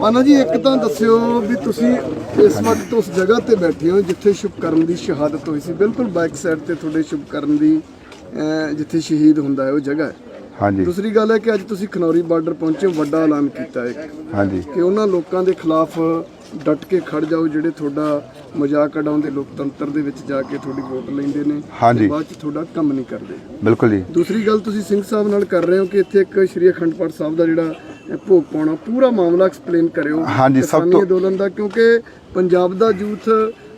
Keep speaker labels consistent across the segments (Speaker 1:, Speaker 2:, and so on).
Speaker 1: ਮਾਨਾ ਜੀ ਇੱਕ ਤਾਂ ਦੱਸਿਓ ਵੀ ਤੁਸੀਂ ਇਸ ਵਕਤ ਉਸ ਜਗ੍ਹਾ ਤੇ ਬੈਠੇ ਹੋ ਜਿੱਥੇ ਸ਼ੁਭਕਰਨ ਦੀ ਸ਼ਹਾਦਤ ਹੋਈ ਸੀ। ਬਿਲਕੁਲ ਬੈਕ ਸਾਈਡ ਤੇ ਤੁਹਾਡੇ ਸ਼ੁਭਕਰਨ ਦੀ ਅਹ, ਜਿੱਥੇ ਸ਼ਹੀਦ ਹੁੰਦਾ ਹੈ ਉਹ ਜਗ੍ਹਾ ਹੈ।
Speaker 2: ਹਾਂਜੀ।
Speaker 1: ਦੂਸਰੀ ਗੱਲ ਹੈ ਕਿ ਅੱਜ ਤੁਸੀਂ ਖਨੌਰੀ ਬਾਰਡਰ ਪਹੁੰਚੇ ਹੋ, ਵੱਡਾ ਐਲਾਨ ਕੀਤਾ ਹੈ
Speaker 2: ਹਾਂਜੀ।
Speaker 1: ਕਿ ਉਹਨਾਂ ਲੋਕਾਂ ਦੇ ਖਿਲਾਫ ਡਟ ਕੇ ਖੜ ਜਾਓ ਜਿਹੜੇ ਤੁਹਾਡਾ ਮਜ਼ਾਕ ਉਡਾਉਂਦੇ ਲੋਕਤੰਤਰ ਦੇ ਵਿੱਚ ਜਾ ਕੇ ਤੁਹਾਡੀ ਵੋਟ ਲੈਂਦੇ ਨੇ
Speaker 2: ਹਾਂਜੀ।
Speaker 1: ਤੇ ਬਾਅਦ ਚ ਤੁਹਾਡਾ ਕੰਮ ਨਹੀਂ ਕਰਦੇ।
Speaker 2: ਬਿਲਕੁਲ ਜੀ।
Speaker 1: ਦੂਸਰੀ ਗੱਲ ਤੁਸੀਂ ਸਿੰਘ ਸਾਹਿਬ ਨਾਲ ਕਰ ਰਹੇ ਹੋ ਕਿ ਇੱਥੇ ਇੱਕ ਸ਼੍ਰੀ ਅਖੰਡ ਪਾਠ ਸਾਹਿਬ ਦਾ ਜਿਹੜਾ ਭੋਗ ਪਾਉਣਾ ਪੂਰਾ ਮਾਮਲਾ ਐਕਸਪਲੇਨ ਕਰਿਓ
Speaker 2: ਹਾਂਜੀ, ਸਭ ਤੋਂ-
Speaker 1: ਅੰਦੋਲਨ ਦਾ ਕਿਉਂਕਿ ਪੰਜਾਬ ਦਾ ਯੂਥ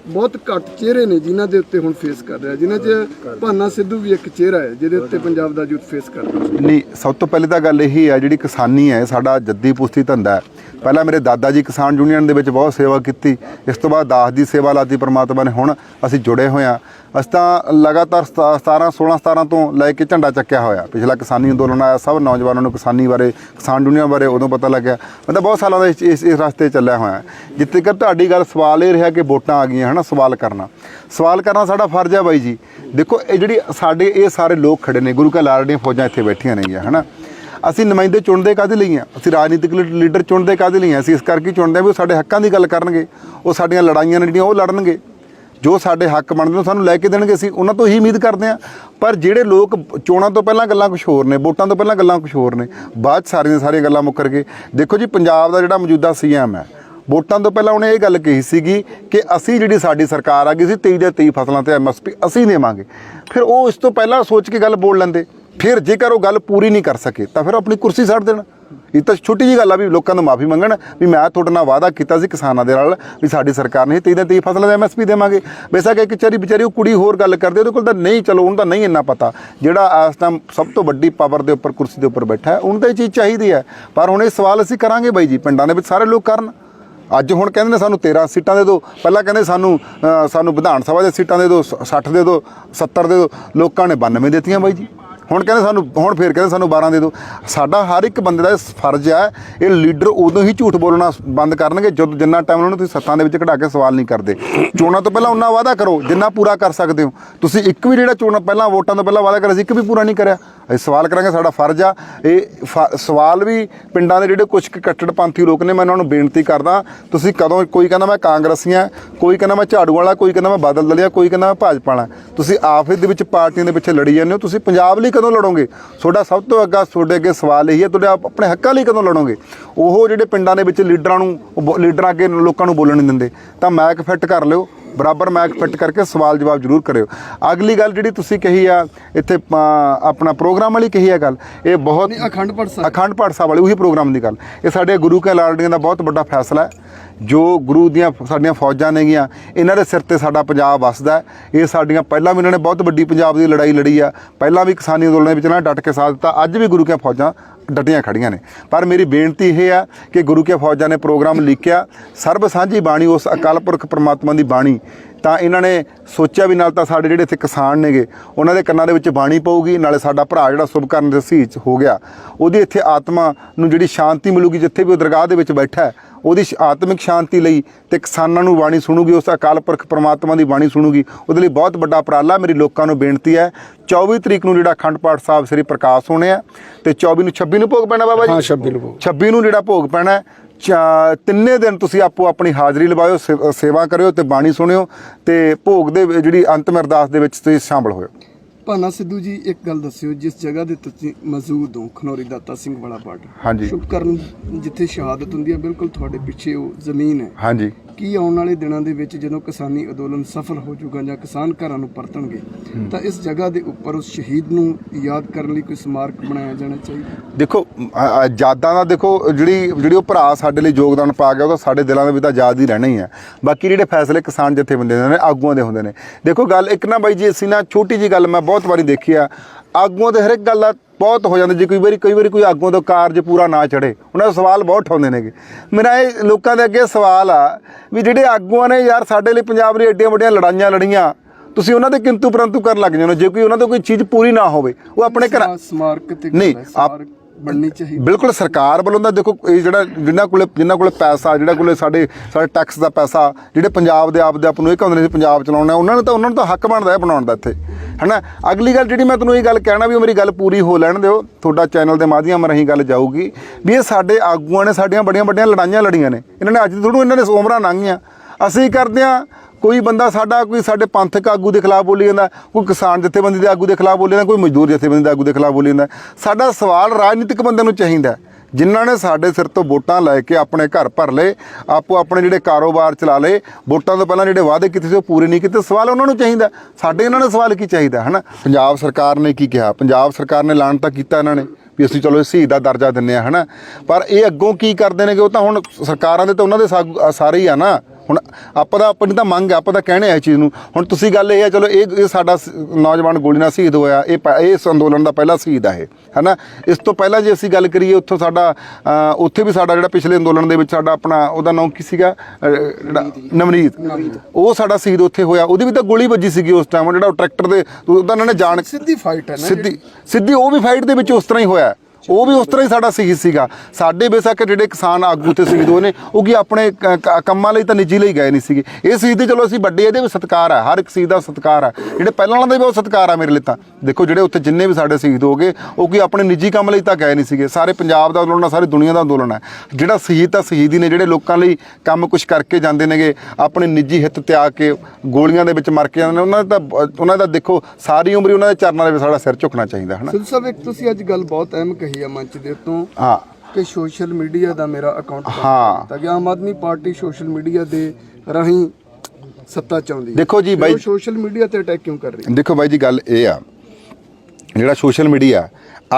Speaker 1: ਬਹੁਤ ਘੱਟ ਚਿਹਰੇ ਨੇ ਜਿਨ੍ਹਾਂ ਦੇ ਉੱਤੇ ਹੁਣ ਫੇਸ ਕਰ ਰਿਹਾ ਜਿਨ੍ਹਾਂ 'ਚ ਭਾਨਾ ਸਿੱਧੂ ਵੀ ਇੱਕ ਚਿਹਰਾ ਹੈ ਜਿਹਦੇ ਉੱਤੇ ਪੰਜਾਬ ਦਾ ਯੂਥ ਫੇਸ ਕਰ ਰਿਹਾ।
Speaker 2: ਨਹੀਂ ਸਭ ਤੋਂ ਪਹਿਲੇ ਤਾਂ ਗੱਲ ਇਹੀ ਹੈ ਜਿਹੜੀ ਕਿਸਾਨੀ ਹੈ ਸਾਡਾ ਜੱਦੀ ਪੁਸ਼ਤੀ ਧੰਦਾ ਹੈ। ਪਹਿਲਾਂ ਮੇਰੇ ਦਾਦਾ ਜੀ ਕਿਸਾਨ ਯੂਨੀਅਨ ਦੇ ਵਿੱਚ ਬਹੁਤ ਸੇਵਾ ਕੀਤੀ। ਇਸ ਤੋਂ ਬਾਅਦ ਦਾਸ ਦੀ ਸੇਵਾ ਲਾਤੀ ਪਰਮਾਤਮਾ ਨੇ। ਹੁਣ ਅਸੀਂ ਜੁੜੇ ਹੋਏ ਹਾਂ। ਅਸੀਂ ਤਾਂ ਲਗਾਤਾਰ 17 16 17 ਤੋਂ ਲੈ ਕੇ ਝੰਡਾ ਚੱਕਿਆ ਹੋਇਆ। ਪਿਛਲਾ ਕਿਸਾਨੀ ਅੰਦੋਲਨ ਆਇਆ, ਸਭ ਨੌਜਵਾਨਾਂ ਨੂੰ ਕਿਸਾਨੀ ਬਾਰੇ, ਕਿਸਾਨ ਯੂਨੀਅਨ ਬਾਰੇ ਉਦੋਂ ਪਤਾ ਲੱਗਿਆ। ਮੈਂ ਤਾਂ ਬਹੁਤ ਸਾਲਾਂ ਦਾ ਇਸ ਇਸ ਰਸਤੇ ਚੱਲਿਆ ਹੋਇਆ। ਜਿੱਥੇ ਤੱਕ ਤੁਹਾਡੀ ਗੱਲ ਸਵਾਲ ਇਹ ਰਿਹਾ ਕਿ ਵੋਟਾਂ ਆ ਗਈਆਂ, ਹਨਾ? ਸਵਾਲ ਕਰਨਾ। ਸਵਾਲ ਕਰਨਾ ਸਾਡਾ ਫਰਜ਼ ਹੈ ਬਾਈ ਜੀ। ਦੇਖੋ, ਇਹ ਜਿਹੜੀ ਸਾਡੇ, ਇਹ ਸਾਰੇ ਲੋਕ ਖੜੇ ਨੇ, ਗੁਰੂ ਕਾ ਲਾਲੜੀਆਂ ਫੌਜਾਂ ਇੱਥੇ ਬੈਠੀਆਂ ਨੇਗੀਆਂ, ਹਨਾ? ਅਸੀਂ ਨੁਮਾਇੰਦੇ ਚੁਣਦੇ ਕਾਹਦੇ ਲਈ ਆ? ਅਸੀਂ ਰਾਜਨੀਤਿਕ ਲੀਡਰ ਚੁਣਦੇ ਕਾਹਦੇ ਲਈ ਆ? ਅਸੀਂ ਇਸ ਕਰਕੇ ਚੁਣਦੇ ਆ ਵੀ ਉਹ ਸਾਡੇ ਹੱਕਾਂ ਦੀ ਗੱਲ ਕਰਨਗੇ, ਉਹ ਸਾਡੀਆਂ ਲੜਾਈਆਂ ਨੇ ਜਿਹੜੀਆਂ ਉਹ ਲੜਨਗੇ। ਜੋ ਸਾਡੇ ਹੱਕ ਬਣਦੇ ਨੇ ਉਹ ਸਾਨੂੰ ਲੈ ਕੇ ਦੇਣਗੇ ਅਸੀਂ, ਉਹਨਾਂ ਤੋਂ ਹੀ ਉਮੀਦ ਕਰਦੇ ਆ ਪਰ ਜਿਹੜੇ ਲੋਕ ਚੋਣਾਂ ਤੋਂ ਪਹਿਲਾਂ ਗੱਲਾਂ ਕੁਝ ਹੋਰ ਨੇ, ਵੋਟਾਂ ਤੋਂ ਪਹਿਲਾਂ ਗੱਲਾਂ ਕੁਝ ਹੋਰ ਨੇ, ਬਾਅਦ 'ਚ ਸਾਰੀਆਂ ਸਾਰੀਆਂ ਗੱਲਾਂ ਮੁੱਕਰ ਕੇ ਦੇਖੋ ਜੀ ਪੰਜਾਬ ਦਾ ਜਿਹੜਾ ਮੌਜੂਦਾ ਸੀਐਮ ਹੈ, ਵੋਟਾਂ ਤੋਂ ਪਹਿਲਾਂ ਉਹਨੇ ਇਹ ਗੱਲ ਕਹੀ ਸੀਗੀ ਕਿ ਅਸੀਂ ਜਿਹੜੀ ਸਾਡੀ ਸਰਕਾਰ ਆ ਗਈ ਸੀ 23 ਦੇ 23 ਫਸਲਾਂ ਤੇ ਐਮਐਸਪੀ ਅਸੀਂ ਦੇਵਾਂਗੇ। ਫਿਰ ਉਹ ਇਸ ਤੋਂ ਪਹਿਲਾਂ ਸੋਚ ਕੇ ਗੱਲ ਬੋਲ ਲੈਂਦੇ। ਫਿਰ ਜੇਕਰ ਉਹ ਗੱਲ ਪੂਰੀ ਨਹੀਂ ਕਰ ਸਕੇ, ਤਾਂ ਫਿਰ ਉਹ ਆਪਣੀ ਕੁਰਸੀ ਛੱਡ ਦੇਣ। ਇਹ ਤਾਂ ਛੋਟੀ ਜੀ ਗੱਲ ਆ ਵੀ ਲੋਕਾਂ ਨੂੰ ਮਾਫੀ ਮੰਗਣ, ਵੀ ਮੈਂ ਤੁਹਾਡੇ ਨਾਲ ਵਾਅਦਾ ਕੀਤਾ ਸੀ ਕਿਸਾਨਾਂ ਦੇ ਨਾਲ ਵੀ ਸਾਡੀ ਸਰਕਾਰ ਨੇ 23 ਦੇ 23 ਫਸਲਾਂ ਦਾ ਐਮਐਸਪੀ ਦੇਵਾਂਗੇ। ਬੇਸ਼ੱਕ ਇੱਕ ਚਾਰੀ ਵਿਚਾਰੀ ਉਹ ਕੁੜੀ ਹੋਰ ਗੱਲ ਕਰਦੇ ਉਹਦੇ ਕੋਲ ਤਾਂ ਨਹੀਂ, ਚਲੋ ਉਹਨੂੰ ਤਾਂ ਨਹੀਂ ਇੰਨਾ ਪਤਾ। ਜਿਹੜਾ ਇਸ ਟਾਈਮ ਸਭ ਤੋਂ ਵੱਡੀ ਪਾਵਰ ਦੇ ਉੱਪਰ, ਕੁਰਸੀ ਦੇ ਉੱਪਰ ਬੈਠਾ ਹੈ, ਉਹਨੂੰ ਤਾਂ ਇਹ ਚੀਜ਼ ਚਾਹੀਦੀ ਹੈ। ਪਰ ਹੁਣ ਇਹ ਸਵਾਲ ਅਸੀਂ ਕਰਾਂਗੇ ਬਾਈ ਜੀ, ਪਿੰਡਾਂ ਦੇ ਵਿੱਚ ਸਾਰੇ ਲੋਕ ਕਰਨ। ਅੱਜ ਹੁਣ ਕਹਿੰਦੇ ਨੇ ਸਾਨੂੰ 13 ਸੀਟਾਂ ਦੇ ਦਿਓ, ਪਹਿਲਾਂ ਕਹਿੰਦੇ ਸਾਨੂੰ ਸਾਨੂੰ ਵਿਧਾਨ ਸਭਾ ਦੇ ਸੀਟਾਂ ਦੇ ਦਿਓ, ਸ- 60 ਦੇ ਦਿਓ 70 ਦੇ ਦਿਓ, ਲੋਕਾਂ ਨੇ 92 ਦਿੱਤੀਆਂ ਬਾਈ ਜੀ। ਹੁਣ ਕਹਿੰਦੇ ਸਾਨੂੰ, ਹੁਣ ਫੇਰ ਕਹਿੰਦੇ ਸਾਨੂੰ 12 ਦੇ ਦਿਓ। ਸਾਡਾ ਹਰ ਇੱਕ ਬੰਦੇ ਦਾ ਇਹ ਫਰਜ਼ ਹੈ ਇਹ ਲੀਡਰ ਉਦੋਂ ਹੀ ਝੂਠ ਬੋਲਣਾ ਬੰਦ ਕਰਨਗੇ, ਜਦੋਂ ਜਿੰਨਾ ਟਾਈਮ ਉਹਨਾਂ ਨੂੰ ਤੁਸੀਂ ਸੱਤਾਂ ਦੇ ਵਿੱਚ ਕਢਾ ਕੇ ਸਵਾਲ ਨਹੀਂ ਕਰਦੇ। ਚੋਣਾਂ ਤੋਂ ਪਹਿਲਾਂ ਉਹਨਾਂ ਵਾਅਦਾ ਕਰੋ, ਜਿੰਨਾ ਪੂਰਾ ਕਰ ਸਕਦੇ ਹੋ। ਤੁਸੀਂ ਇੱਕ ਵੀ ਜਿਹੜਾ ਚੋਣਾਂ ਪਹਿਲਾਂ ਵੋਟਾਂ ਤੋਂ ਪਹਿਲਾਂ ਵਾਅਦਾ ਕਰਿਆ ਸੀ, ਇੱਕ ਵੀ ਪੂਰਾ ਨਹੀਂ ਕਰਿਆ। ਅਸੀਂ ਸਵਾਲ ਕਰਾਂਗੇ, ਸਾਡਾ ਫਰਜ਼ ਆ, ਇਹ ਫ- ਸਵਾਲ ਵੀ ਪਿੰਡਾਂ ਦੇ ਜਿਹੜੇ ਕੁਝ ਕੁ ਕੱਟੜਪੰਥੀ ਲੋਕ ਨੇ, ਮੈਂ ਉਹਨਾਂ ਨੂੰ ਬੇਨਤੀ ਕਰਦਾ, ਤੁਸੀਂ ਕਦੋਂ ਕੋਈ ਕਹਿੰਦਾ ਮੈਂ ਕਾਂਗਰਸੀ ਹਾਂ ਕੋਈ ਕਹਿੰਦਾ ਮੈਂ ਝਾੜੂ ਵਾਲਾ, ਕੋਈ ਕਹਿੰਦਾ ਮੈਂ ਬਾਦਲ ਦਲਿਆ ਕੋਈ ਕਹਿੰਦਾ ਮੈਂ ਭਾਜਪਾ ਵਾਲਾ। ਤੁਸੀਂ ਆਪਸ ਦੇ ਵਿੱਚ ਪਾਰਟੀਆਂ ਦੇ ਪਿੱਛੇ ਲੜੀ ਜਾਂਦੇ ਹੋ, ਤੁਸੀਂ ਪੰਜਾਬ ਲਈ ਕਦੋਂ ਲੜੋਗੇ? ਤੁਹਾਡਾ ਸਭ ਤੋਂ ਅੱਗਾ ਤੁਹਾਡੇ ਅੱਗੇ ਸਵਾਲ ਇਹੀ ਹੈ, ਤੁਹਾਡੇ ਆਪਣੇ ਹੱਕਾਂ ਲਈ ਕਦੋਂ ਲੜੋਗੇ? ਉਹ ਜਿਹੜੇ ਪਿੰਡਾਂ ਦੇ ਵਿੱਚ ਲੀਡਰਾਂ ਨੂੰ ਬੋ- ਲੀਡਰਾਂ ਅੱਗੇ ਲੋਕਾਂ ਨੂੰ ਬੋਲਣ ਨਹੀਂ ਦਿੰਦੇ, ਤਾਂ ਮੈਕ ਫਿੱਟ ਕਰ ਲਿਓ। ਬਰਾਬਰ ਮੈਕ ਫਿੱਟ ਕਰਕੇ ਸਵਾਲ ਜਵਾਬ ਜ਼ਰੂਰ ਕਰਿਓ। ਅਗਲੀ ਗੱਲ ਜਿਹੜੀ ਤੁਸੀਂ ਕਹੀ ਆ ਇੱਥੇ ਆਪਣਾ ਪ੍ਰੋਗਰਾਮ ਵਾਲੀ ਕਹੀ ਆ ਗੱਲ ਇਹ ਬਹੁਤ
Speaker 1: ਅਖੰਡ ਪਾਠ ਸਾਹਿਬ।
Speaker 2: ਅਖੰਡ ਪਾਠ ਸਾਹਿਬ ਵਾਲੀ ਉਹੀ ਪ੍ਰੋਗਰਾਮ ਦੀ ਗੱਲ। ਇਹ ਸਾਡੇ ਗੁਰੂ ਕੇ ਲਾਲੜੀਆਂ ਦਾ ਬਹੁਤ ਵੱਡਾ ਫੈਸਲਾ ਹੈ। ਜੋ ਗੁਰੂ ਦੀਆਂ ਸਾਡੀਆਂ ਫੌਜਾਂ ਨੇਗੀਆਂ ਇਹਨਾਂ ਦੇ ਸਿਰ ਤੇ ਸਾਡਾ ਪੰਜਾਬ ਵਸਦਾ ਹੈ। ਇਹ ਸਾਡੀਆਂ ਪਹਿਲਾਂ ਵੀ ਇਹਨਾਂ ਨੇ ਬਹੁਤ ਵੱਡੀ ਪੰਜਾਬ ਦੀ ਲੜਾਈ ਲੜੀ ਆ। ਪਹਿਲਾਂ ਵੀ ਕਿਸਾਨੀ ਅੰਦੋਲਨ ਦੇ ਵਿੱਚ ਇਹਨਾਂ ਡਟ ਕੇ ਸਾਥ ਦਿੱਤਾ। ਅੱਜ ਵੀ ਗੁਰੂ ਕੇ ਫੌਜਾਂ ਡਟੀਆਂ ਖੜੀਆਂ ਨੇ। ਪਰ ਮੇਰੀ ਬੇਨਤੀ ਇਹ ਆ ਕਿ ਗੁਰੂ ਕੇ ਫੌਜਾਂ ਨੇ ਪ੍ਰੋਗਰਾਮ ਲਿਖਿਆ। ਸਰਬ ਸਾਂਝੀ ਬਾਣੀ, ਉਸ ਅਕਾਲ ਪੁਰਖ ਪ੍ਰਮਾਤਮਾ ਦੀ ਬਾਣੀ। ਤਾਂ ਇਹਨਾਂ ਨੇ ਸੋਚਿਆ ਵੀ ਨਾਲ ਤਾਂ ਸਾਡੇ ਜਿਹੜੇ ਇੱਥੇ ਕਿਸਾਨ ਨੇਗੇ, ਉਹਨਾਂ ਦੇ ਕੰਨਾਂ ਦੇ ਵਿੱਚ ਬਾਣੀ ਪਊਗੀ, ਨਾਲੇ ਸਾਡਾ ਭਰਾ ਜਿਹੜਾ ਸੁਭਕਰਨ ਦੇ ਸੀਚ ਹੋ ਗਿਆ। ਉਹਦੀ ਇੱਥੇ ਆਤਮਾ ਨੂੰ ਜਿਹੜੀ ਸ਼ਾਂਤੀ ਮਿਲੂਗੀ, ਜਿੱਥੇ ਵੀ ਉਹ ਦਰਗਾਹ ਦੇ ਵਿੱਚ ਬੈਠਾ ਹੈ ਉਹਦੀ ਆਤਮਿਕ ਸ਼ਾਂਤੀ ਲਈ ਤੇ ਕਿਸਾਨਾਂ ਨੂੰ ਬਾਣੀ ਸੁਣੂਗੀ ਉਸ ਅਕਾਲ ਪੁਰਖ ਪ੍ਰਮਾਤਮਾ ਦੀ ਬਾਣੀ ਸੁਣੂਗੀ। ਉਹਦੇ ਲਈ ਬਹੁਤ ਵੱਡਾ ਉਪਰਾਲਾ ਮੇਰੀ ਲੋਕਾਂ ਨੂੰ ਬੇਨਤੀ ਹੈ। 24 ਤਰੀਕ ਨੂੰ ਜਿਹੜਾ ਅਖੰਡ ਪਾਠ ਸਾਹਿਬ ਸ੍ਰੀ ਪ੍ਰਕਾਸ਼ ਹੋਣੇ ਆ ਤੇ 24 ਨੂੰ 26 ਨੂੰ ਭੋਗ ਪੈਣਾ ਬਾਬਾ ਜੀ?
Speaker 1: ਹਾਂ, 26 ਨੂੰ ਭੋਗ।
Speaker 2: 26 ਨੂੰ ਜਿਹੜਾ ਭੋਗ ਪੈਣਾ ਤਿੰਨੇ ਦਿਨ ਤੁਸੀਂ ਆਪੋ ਆਪਣੀ ਹਾਜ਼ਰੀ ਲਵਾਇਓ ਸੇਵਾ ਕਰਿਓ ਤੇ ਬਾਣੀ ਸੁਣਿਓ ਤੇ ਭੋਗ ਦੇ ਜਿਹੜੀ ਅੰਤਮ ਅਰਦਾਸ ਦੇ ਵਿੱਚ ਤੁਸੀਂ ਸ਼ਾਮਲ ਹੋਇਓ।
Speaker 1: ਭਾਨਾ ਸਿੱਧੂ ਜੀ ਇੱਕ ਗੱਲ ਦੱਸਿਓ ਜਿਸ ਜਗ੍ਹਾ ਦੇ ਤੁਸੀਂ ਮੌਜੂਦ ਹੋ ਖਨੌਰੀ ਦਾਤਾ ਸਿੰਘ ਵਾਲਾ ਬਾਰਡਰ
Speaker 2: ਹਾਂਜੀ।
Speaker 1: ਸ਼ੁਭਕਰਨ ਜਿੱਥੇ ਸ਼ਹਾਦਤ ਹੁੰਦੀ ਹੈ ਬਿਲਕੁਲ ਤੁਹਾਡੇ ਪਿੱਛੇ ਉਹ ਜ਼ਮੀਨ ਹੈ।
Speaker 2: ਹਾਂਜੀ।
Speaker 1: ਕੀ ਆਉਣ ਵਾਲੇ ਦਿਨਾਂ ਦੇ ਵਿੱਚ ਜਦੋਂ ਕਿਸਾਨੀ ਅੰਦੋਲਨ ਸਫਲ ਹੋ ਜਾਊਗਾ ਜਾਂ ਕਿਸਾਨ ਘਰਾਂ ਨੂੰ ਪਰਤਣਗੇ ਤਾਂ ਇਸ ਜਗ੍ਹਾ ਦੇ ਉੱਪਰ ਉਸ ਸ਼ਹੀਦ ਨੂੰ ਯਾਦ ਕਰਨ ਲਈ ਕੋਈ ਸਮਾਰਕ ਬਣਾਇਆ ਜਾਣਾ ਚਾਹੀਦਾ?
Speaker 2: ਦੇਖੋ ਯਾਦਾਂ ਦਾ ਦੇਖੋ ਜਿਹੜੀ ਜਿਹੜੀ ਉਹ ਭਰਾ ਸਾਡੇ ਲਈ ਯੋਗਦਾਨ ਪਾ ਗਿਆ ਉਹ ਤਾਂ ਸਾਡੇ ਦਿਲਾਂ ਦੇ ਵਿੱਚ ਤਾਂ ਯਾਦ ਹੀ ਰਹਿਣਾ ਹੀ ਹੈ। ਬਾਕੀ ਜਿਹੜੇ ਫੈਸਲੇ ਕਿਸਾਨ ਜਥੇਬੰਦੀਆਂ ਦੇ ਨੇ ਆਗੂਆਂ ਦੇ ਹੁੰਦੇ ਨੇ। ਦੇਖੋ ਗੱਲ ਇੱਕ ਨਾ ਬਾਈ ਜੀ ਅਸੀਂ ਨਾ ਛੋਟੀ ਜੀ ਗੱਲ ਮੈਂ ਬਹੁਤ ਵਾਰੀ ਦੇਖੀ ਆ। ਆਗੂਆਂ ਦੇ ਹਰ ਇੱਕ ਗੱਲ ਦਾ ਬਹੁਤ ਹੋ ਜਾਂਦਾ। ਜੇ ਕੋਈ ਵਾਰੀ ਕਈ ਵਾਰੀ ਕੋਈ ਆਗੂਆਂ ਦਾ ਕਾਰਜ ਪੂਰਾ ਨਾ ਚੜੇ ਉਹਨਾਂ ਦੇ ਸਵਾਲ ਬਹੁਤ ਉਠਾਉਂਦੇ ਨੇਗੇ। ਮੇਰਾ ਇਹ ਲੋਕਾਂ ਦੇ ਅੱਗੇ ਸਵਾਲ ਆ ਵੀ ਜਿਹੜੇ ਆਗੂਆਂ ਨੇ ਯਾਰ ਸਾਡੇ ਲਈ ਪੰਜਾਬ ਲਈ ਏਡੀਆਂ ਵੱਡੀਆਂ ਲੜਾਈਆਂ ਲੜੀਆਂ ਤੁਸੀਂ ਉਹਨਾਂ ਦੇ ਕਿੰਤੂ ਪਰੰਤੂ ਕਰਨ ਲੱਗ ਜਾਂਦੇ ਹੋ। ਜੇ ਕੋਈ ਉਹਨਾਂ ਤੋਂ ਕੋਈ ਚੀਜ਼ ਪੂਰੀ ਨਾ ਹੋਵੇ ਉਹ ਆਪਣੇ ਘਰਾਂ
Speaker 1: ਸਮਾ- ਸਮਾਰਕ ਤੇ
Speaker 2: ਨਹੀਂ, ਆਪ-
Speaker 1: ਬਣਨੀ ਚਾਹੀਦੀ।
Speaker 2: ਬਿਲਕੁਲ ਸਰਕਾਰ ਵੱਲੋਂ ਤਾਂ ਦੇਖੋ, ਇਹ ਜਿਹੜਾ ਜਿਨ੍ਹਾਂ ਕੋਲੇ ਜਿਨ੍ਹਾਂ ਕੋਲੇ ਪੈਸਾ, ਜਿਹੜਾ ਕੋਲੇ ਸਾਡੇ ਸਾਡੇ ਟੈਕਸ ਦਾ ਪੈਸਾ, ਜਿਹੜੇ ਪੰਜਾਬ ਦੇ ਆਪ ਦੇ ਆਪ ਨੂੰ ਇਹ ਕਹਿੰਦੇ ਨੇ ਅਸੀਂ ਪੰਜਾਬ ਚਲਾਉਣਾ, ਉਹਨਾਂ ਨੂੰ ਤਾਂ, ਉਹਨਾਂ ਨੂੰ ਤਾਂ ਹੱਕ ਬਣਦਾ ਹੈ ਬਣਾਉਣ ਦਾ ਇੱਥੇ। ਹੈਨਾ? ਅਗਲੀ ਗੱਲ ਜਿਹੜੀ ਮੈਂ ਤੁਹਾਨੂੰ ਇਹ ਗੱਲ ਕਹਿਣਾ ਵੀ ਉਹ ਮੇਰੀ ਗੱਲ ਪੂਰੀ ਹੋ ਲੈਣ ਦਿਓ, ਤੁਹਾਡਾ ਚੈਨਲ ਦੇ ਮਾਧਿਅਮ ਰਾਹੀਂ ਗੱਲ ਜਾਊਗੀ, ਵੀ ਇਹ ਸਾਡੇ ਆਗੂਆਂ ਨੇ ਸਾਡੀਆਂ ਬੜੀਆਂ ਵੱਡੀਆਂ ਲੜਾਈਆਂ ਲੜੀਆਂ ਨੇ। ਇਹਨਾਂ ਨੇ ਅੱਜ ਥੋੜ੍ਹਾ ਇਹਨਾਂ ਨੇ ਉਮਰਾਂ ਲੰਘੀਆਂ। ਅਸੀਂ ਕਰਦੇ ਹਾਂ? ਕੋਈ ਬੰਦਾ ਸਾਡਾ ਕੋਈ ਸਾਡੇ ਪੰਥਕ ਆਗੂ ਦੇ ਖਿਲਾਫ ਬੋਲੀ ਜਾਂਦਾ, ਕੋਈ ਕਿਸਾਨ ਜਥੇਬੰਦੀ ਦੇ ਆਗੂ ਦੇ ਖਿਲਾਫ ਬੋਲੀ ਜਾਂਦਾ, ਕੋਈ ਮਜ਼ਦੂਰ ਜਥੇਬੰਦੀ ਦੇ ਆਗੂ ਦੇ ਖਿਲਾਫ ਬੋਲੀ ਜਾਂਦਾ। ਸਾਡਾ ਸਵਾਲ ਰਾਜਨੀਤਿਕ ਬੰਦਿਆਂ ਨੂੰ ਚਾਹੀਦਾ ਜਿਨ੍ਹਾਂ ਨੇ ਸਾਡੇ ਸਿਰ ਤੋਂ ਵੋਟਾਂ ਲੈ ਕੇ ਆਪਣੇ ਘਰ ਭਰ ਲਏ, ਆਪੋ ਆਪਣੇ ਜਿਹੜੇ ਕਾਰੋਬਾਰ ਚਲਾ ਲਏ, ਵੋਟਾਂ ਤੋਂ ਪਹਿਲਾਂ ਜਿਹੜੇ ਵਾਅਦੇ ਕੀਤੇ ਸੀ ਉਹ ਪੂਰੇ ਨਹੀਂ ਕੀਤੇ, ਸਵਾਲ ਉਹਨਾਂ ਨੂੰ ਚਾਹੀਦਾ ਸਾਡੇ ਇਹਨਾਂ ਨੇ ਸਵਾਲ ਕੀ ਚਾਹੀਦਾ ਹਨਾ? ਪੰਜਾਬ ਸਰਕਾਰ ਨੇ ਕੀ ਕਿਹਾ? ਪੰਜਾਬ ਸਰਕਾਰ ਨੇ ਐਲਾਨ ਤਾਂ ਕੀਤਾ ਇਹਨਾਂ ਨੇ ਵੀ ਅਸੀਂ ਚਲੋ ਸ਼ਹੀਦ ਦਾ ਦਰਜਾ ਦਿੰਨੇ ਆ ਹਨਾ? ਪਰ ਇਹ ਅੱਗੋਂ ਕੀ ਕਰਦੇ ਨੇ ਕਿ ਉਹ ਤਾਂ ਹੁਣ ਸਰਕਾਰਾਂ ਦੇ ਤਾਂ ਉਹਨਾਂ ਦੇ ਸਾਗ- ਸਾਰੇ ਹੀ ਆ ਨਾ। ਹੁਣ ਆਪਾਂ ਦਾ ਆਪਣੀ ਤਾਂ ਮੰਗ ਆ ਆਪਾਂ ਤਾਂ ਕਹਿੰਦੇ ਆ ਇਸ ਚੀਜ਼ ਨੂੰ। ਹੁਣ ਤੁਸੀਂ ਗੱਲ ਇਹ ਹੈ ਚਲੋ ਇਹ ਇਹ ਸਾਡਾ ਸ- ਨੌਜਵਾਨ ਗੋਲੀ ਨਾਲ ਸ਼ਹੀਦ ਹੋਇਆ ਇਹ ਪ- ਇਹ ਇਸ ਅੰਦੋਲਨ ਦਾ ਪਹਿਲਾ ਸ਼ਹੀਦ ਆ ਇਹ ਹੈਨਾ? ਇਸ ਤੋਂ ਪਹਿਲਾਂ ਜੇ ਅਸੀਂ ਗੱਲ ਕਰੀਏ ਉੱਥੋਂ ਸਾਡਾ ਅ, ਉੱਥੇ ਵੀ ਸਾਡਾ ਜਿਹੜਾ ਪਿਛਲੇ ਅੰਦੋਲਨ ਦੇ ਵਿੱਚ ਸਾਡਾ ਆਪਣਾ ਉਹਦਾ ਨਾਮ ਕੀ ਸੀਗਾ? ਅ, ਜਿਹੜਾ ਨਵਨੀਤ। ਉਹ ਸਾਡਾ ਸ਼ਹੀਦ ਉੱਥੇ ਹੋਇਆ। ਉਹਦੀ ਵੀ ਤਾਂ ਗੋਲੀ ਵੱਜੀ ਸੀਗੀ ਉਸ ਟਾਈਮ ਜਿਹੜਾ ਉਹ ਟਰੈਕਟਰ ਦੇ ਉਹਦਾ ਇਹਨਾਂ ਨੇ ਜਾਣ
Speaker 1: ਸਿੱਧੀ ਫਾਈਟ ਹੈ ਨਾ
Speaker 2: ਸਿੱਧੀ ਸਿੱਧੀ ਉਹ ਵੀ ਫਾਈਟ ਦੇ ਵਿੱਚ ਉਸ ਤਰ੍ਹਾਂ ਹੀ ਹੋਇਆ। ਉਹ ਵੀ ਉਸ ਤਰ੍ਹਾਂ ਹੀ ਸਾਡਾ ਸ਼ਹੀਦ ਸੀਗਾ। ਸਾਡੇ ਬੇਸ਼ੱਕ ਜਿਹੜੇ ਕਿਸਾਨ ਆਗੂ ਤੇ ਸ਼ਹੀਦ ਹੋਏ ਨੇ ਉਹ ਕੀ ਆਪਣੇ ਕ- ਕੰਮਾਂ ਲਈ ਤਾਂ ਨਿੱਜੀ ਲਈ ਗਏ ਨਹੀਂ ਸੀਗੇ। ਇਹ ਸ਼ਹੀਦ ਦੇ ਚਲੋ ਅਸੀਂ ਵੱਡੇ ਇਹਦੇ ਵੀ ਸਤਿਕਾਰ ਆ, ਹਰ ਇੱਕ ਸ਼ਹੀਦ ਦਾ ਸਤਿਕਾਰ ਆ। ਜਿਹੜੇ ਪਹਿਲਾਂ ਵਾਲਾ ਦਾ ਵੀ ਉਹ ਸਤਿਕਾਰ ਆ ਮੇਰੇ ਲਈ ਤਾਂ। ਦੇਖੋ ਜਿਹੜੇ ਉੱਥੇ ਜਿੰਨੇ ਵੀ ਸਾਡੇ ਸ਼ਹੀਦ ਹੋ ਗਏ, ਉਹ ਕੀ ਆਪਣੇ ਨਿੱਜੀ ਕੰਮ ਲਈ ਤਾਂ ਗਏ ਨਹੀਂ ਸੀਗੇ। ਸਾਰੇ ਪੰਜਾਬ ਦਾ ਅੰਦੋਲਨ ਆ, ਸਾਰੀ ਦੁਨੀਆ ਦਾ ਅੰਦੋਲਨ ਹੈ ਜਿਹੜਾ ਸ਼ਹੀਦ ਤਾਂ ਸ਼ਹੀਦ ਹੀ ਨੇ, ਜਿਹੜੇ ਲੋਕਾਂ ਲਈ ਕੰਮ ਕੁਝ ਕਰਕੇ ਜਾਂਦੇ ਨੇਗੇ, ਆਪਣੇ ਨਿੱਜੀ ਹਿੱਤ ਤਿਆਗ ਕੇ ਗੋਲੀਆਂ ਦੇ ਵਿੱਚ ਮਰ ਕੇ ਜਾਂਦੇ ਨੇ, ਉਹਨਾਂ ਦਾ ਉਹਨਾਂ ਦਾ ਦੇਖੋ, ਸਾਰੀ ਉਮਰ ਉਹਨਾਂ ਦੇ ਚਰਨਾਂ ਦੇ ਵਿੱਚ ਸਾਡਾ ਸਿਰ ਝੁਕਣਾ ਚਾਹੀਦਾ ਹੈ ਨਾ
Speaker 1: ਸਿੱਧੂ ਸਾਹਿਬ, ਇੱਕ ਤੁਸੀਂ ਅੱਜ ਗੱਲ ਬਹੁਤ ਅਹਿਮ ਕਹੀ ਆ ਮੰਚ ਦੇ ਉੱਤੋਂ
Speaker 2: ਹਾਂ।
Speaker 1: ਕਿ ਸੋਸ਼ਲ ਮੀਡੀਆ ਦਾ ਮੇਰਾ ਅਕਾਊਂਟ
Speaker 2: ਹਾਂ।
Speaker 1: ਤਾਂ ਕਿ Aam Aadmi party social media ਦੇ ਰਾਹੀਂ ਸੱਤਾ ਚਾਹੁੰਦੀ ਹੈ।
Speaker 2: ਦੇਖੋ ਜੀ ਬਾਈ-
Speaker 1: ਸੋਸ਼ਲ ਮੀਡੀਆ ਤੇ ਅਟੈਕ ਕਿਉਂ ਕਰ ਰਹੀ ਹੈ?
Speaker 2: ਦੇਖੋ ਬਾਈ ਜੀ ਗੱਲ ਇਹ ਆ। ਜਿਹੜਾ ਸੋਸ਼ਲ ਮੀਡੀਆ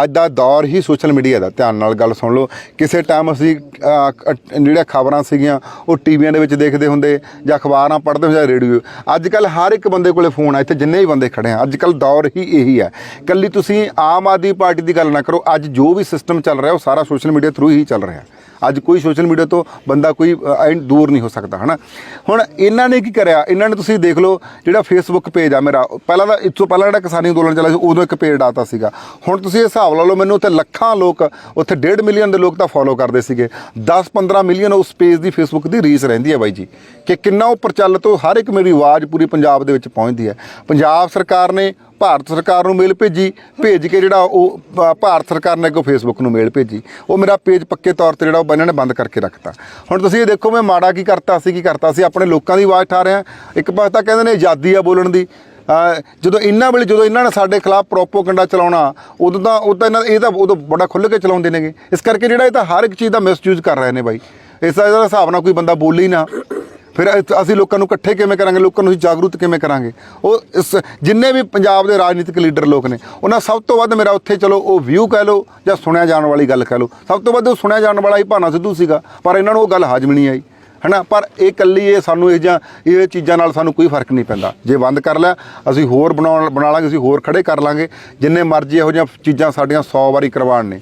Speaker 2: ਅੱਜ ਦਾ ਦੌਰ ਹੀ ਸੋਸ਼ਲ ਮੀਡੀਆ ਦਾ। ਧਿਆਨ ਨਾਲ ਗੱਲ ਸੁਣ ਲਓ। ਕਿਸੇ ਟਾਈਮ ਅਸੀਂ ਜਿਹੜੀਆਂ ਖਬਰਾਂ ਸੀਗੀਆਂ, ਉਹ ਟੀਵੀਆਂ ਦੇ ਵਿੱਚ ਦੇਖਦੇ ਹੁੰਦੇ ਜਾਂ ਅਖਬਾਰਾਂ ਪੜ੍ਹਦੇ ਹੁੰਦੇ ਜਾਂ ਰੇਡੀਓ। ਅੱਜ ਕੱਲ ਹਰ ਇੱਕ ਬੰਦੇ ਕੋਲੇ ਫੋਨ ਆ, ਇੱਥੇ ਜਿੰਨੇ ਵੀ ਬੰਦੇ ਖੜੇ ਆ। ਅੱਜ ਕੱਲ ਦੌਰ ਹੀ ਇਹੀ ਹੈ ਕੱਲੀ ਤੁਸੀਂ ਆਮ ਆਦਮੀ ਪਾਰਟੀ ਦੀ ਗੱਲ ਨਾ ਕਰੋ। ਅੱਜ ਜੋ ਵੀ ਸਿਸਟਮ ਚੱਲ ਰਿਹਾ, ਉਹ ਸਾਰਾ ਸੋਸ਼ਲ ਮੀਡੀਆ ਥਰੂ ਹੀ ਚੱਲ ਰਿਹਾ। ਅੱਜ ਕੋਈ ਸੋਸ਼ਲ ਮੀਡੀਆ ਤੋਂ ਬੰਦਾ ਕੋਈ ਅ, ਐਂ ਦੂਰ ਨਹੀਂ ਹੋ ਸਕਦਾ ਹਨਾ? ਹੁਣ ਇਹਨਾਂ ਨੇ ਕੀ ਕਰਿਆ? ਇਹਨਾਂ ਨੇ ਤੁਸੀਂ ਦੇਖ ਲਓ ਜਿਹੜਾ ਫੇਸਬੁੱਕ ਪੇਜ ਆ ਮੇਰਾ ਪਹਿਲਾਂ ਦਾ ਇਸ ਤੋਂ ਪਹਿਲਾਂ ਜਿਹੜਾ ਕਿਸਾਨੀ ਅੰਦੋਲਨ ਚੱਲਿਆ ਸੀ ਉਦੋਂ ਇੱਕ ਪੇਜ ਡਾਤਾ ਸੀਗਾ। ਹੁਣ ਤੁਸੀਂ ਇਹ ਹਿਸਾਬ ਲਾ ਲਓ ਮੈਨੂੰ ਉੱਥੇ ਲੱਖਾਂ ਲੋਕ ਉੱਥੇ 1.5 ਮਿਲੀਅਨ ਦੇ ਲੋਕ ਤਾਂ ਫੋਲੋ ਕਰਦੇ ਸੀਗੇ। 10-15 ਮਿਲੀਅਨ ਉਸ ਪੇਜ ਦੀ ਫੇਸਬੁੱਕ ਦੀ ਰੀਚ ਰਹਿੰਦੀ ਹੈ ਬਾਈ ਜੀ। ਕਿ ਕਿੰਨਾ ਉਹ ਪ੍ਰਚਲਿਤ ਹੋ ਹਰ ਇੱਕ ਮੇਰੀ ਆਵਾਜ਼ ਪੂਰੀ ਪੰਜਾਬ ਦੇ ਵਿੱਚ ਪਹੁੰਚਦੀ ਹੈ। ਪੰਜਾਬ ਸਰਕਾਰ ਨੇ ਭਾਰਤ ਸਰਕਾਰ ਨੂੰ ਮੇਲ ਭੇਜੀ, ਭੇਜ ਕੇ ਜਿਹੜਾ ਉਹ ਭਾਰਤ ਸਰਕਾਰ ਨੇ ਅੱਗੋਂ ਫੇਸਬੁੱਕ ਨੂੰ ਮੇਲ ਭੇਜੀ। ਉਹ ਮੇਰਾ ਪੇਜ ਪੱਕੇ ਤੌਰ ਤੇ ਜਿਹੜਾ ਉਹ ਇਹਨਾਂ ਨੇ ਬੰਦ ਕਰਕੇ ਰੱਖਤਾ। ਹੁਣ ਤੁਸੀਂ ਇਹ ਦੇਖੋ, ਮੈਂ ਮਾੜਾ ਕੀ ਕਰਤਾ ਸੀ, ਕੀ ਕਰਤਾ ਸੀ, ਆਪਣੇ ਲੋਕਾਂ ਦੀ ਆਵਾਜ਼ ਠਾ ਰਿਹਾ। ਇੱਕ ਪਾਸੇ ਤਾਂ ਕਹਿੰਦੇ ਨੇ ਆਜ਼ਾਦੀ ਆ ਬੋਲਣ ਦੀ। ਜਦੋਂ ਇਹਨਾਂ ਵੇਲੇ, ਜਦੋਂ ਇਹਨਾਂ ਨੇ ਸਾਡੇ ਖਿਲਾਫ ਪ੍ਰੋਪੋਗੰਡਾ ਚਲਾਉਣਾ, ਉਦੋਂ ਤਾਂ ਉਹ ਤਾਂ ਇਹਨਾਂ ਇਹ ਤਾਂ ਉਦੋਂ ਬੜਾ ਖੁੱਲ੍ਹ ਕੇ ਚਲਾਉਂਦੇ ਨੇਗੇ। ਇਸ ਕਰਕੇ ਜਿਹੜਾ ਇਹ ਤਾਂ ਹਰ ਇੱਕ ਚੀਜ਼ ਦਾ ਮਿਸਯੂਜ਼ ਕਰ ਰਹੇ ਨੇ ਬਾਈ। ਇਸ ਦਾ ਇਹਦਾ ਹਿਸਾਬ ਨਾਲ ਕੋਈ ਬੰਦਾ ਬੋਲੇ ਹੀ ਨਾ। ਫਿਰ ਅ- ਅਸੀਂ ਲੋਕਾਂ ਨੂੰ ਇਕੱਠੇ ਕਿਵੇਂ ਕਰਾਂਗੇ? ਲੋਕਾਂ ਨੂੰ ਅਸੀਂ ਜਾਗਰੂਕ ਕਿਵੇਂ ਕਰਾਂਗੇ? ਉਹ ਇਸ ਜਿੰਨੇ ਵੀ ਪੰਜਾਬ ਦੇ ਰਾਜਨੀਤਿਕ ਲੀਡਰ ਲੋਕ ਨੇ, ਉਹਨਾਂ ਸਭ ਤੋਂ ਵੱਧ ਮੇਰਾ ਉੱਥੇ ਚਲੋ ਉਹ ਵਿਊ ਕਹਿ ਲਓ ਜਾਂ ਸੁਣਿਆ ਜਾਣ ਵਾਲੀ ਗੱਲ ਕਹਿ ਲਓ। ਸਭ ਤੋਂ ਵੱਧ ਉਹ ਸੁਣਿਆ ਜਾਣ ਵਾਲਾ ਹੀ ਭਾਨਾ ਸਿੱਧੂ ਸੀਗਾ, ਪਰ ਇਹਨਾਂ ਨੂੰ ਉਹ ਗੱਲ ਹਜਮ ਨਹੀਂ ਆਈ, ਹੈਨਾ? ਪਰ ਇਹ ਕੱਲੀ ਇਹ ਸਾਨੂੰ ਇਹ ਜਾਂ ਇਹ ਚੀਜ਼ਾਂ ਨਾਲ ਸਾਨੂੰ ਕੋਈ ਫ਼ਰਕ ਨਹੀਂ ਪੈਂਦਾ। ਜੇ ਬੰਦ ਕਰ ਲਿਆ, ਅਸੀਂ ਹੋਰ ਬਣਾਉਣ ਬਣਾ ਲਾਂਗੇ, ਅਸੀਂ ਹੋਰ ਖੜੇ ਕਰ ਲਾਂਗੇ। ਜਿੰਨੇ ਮਰਜ਼ੀ ਇਹੋ ਜਿਹੀਆਂ ਚੀਜ਼ਾਂ ਸਾਡੀਆਂ 100 ਵਾਰੀ ਕਰਵਾਉਣ ਨੇ।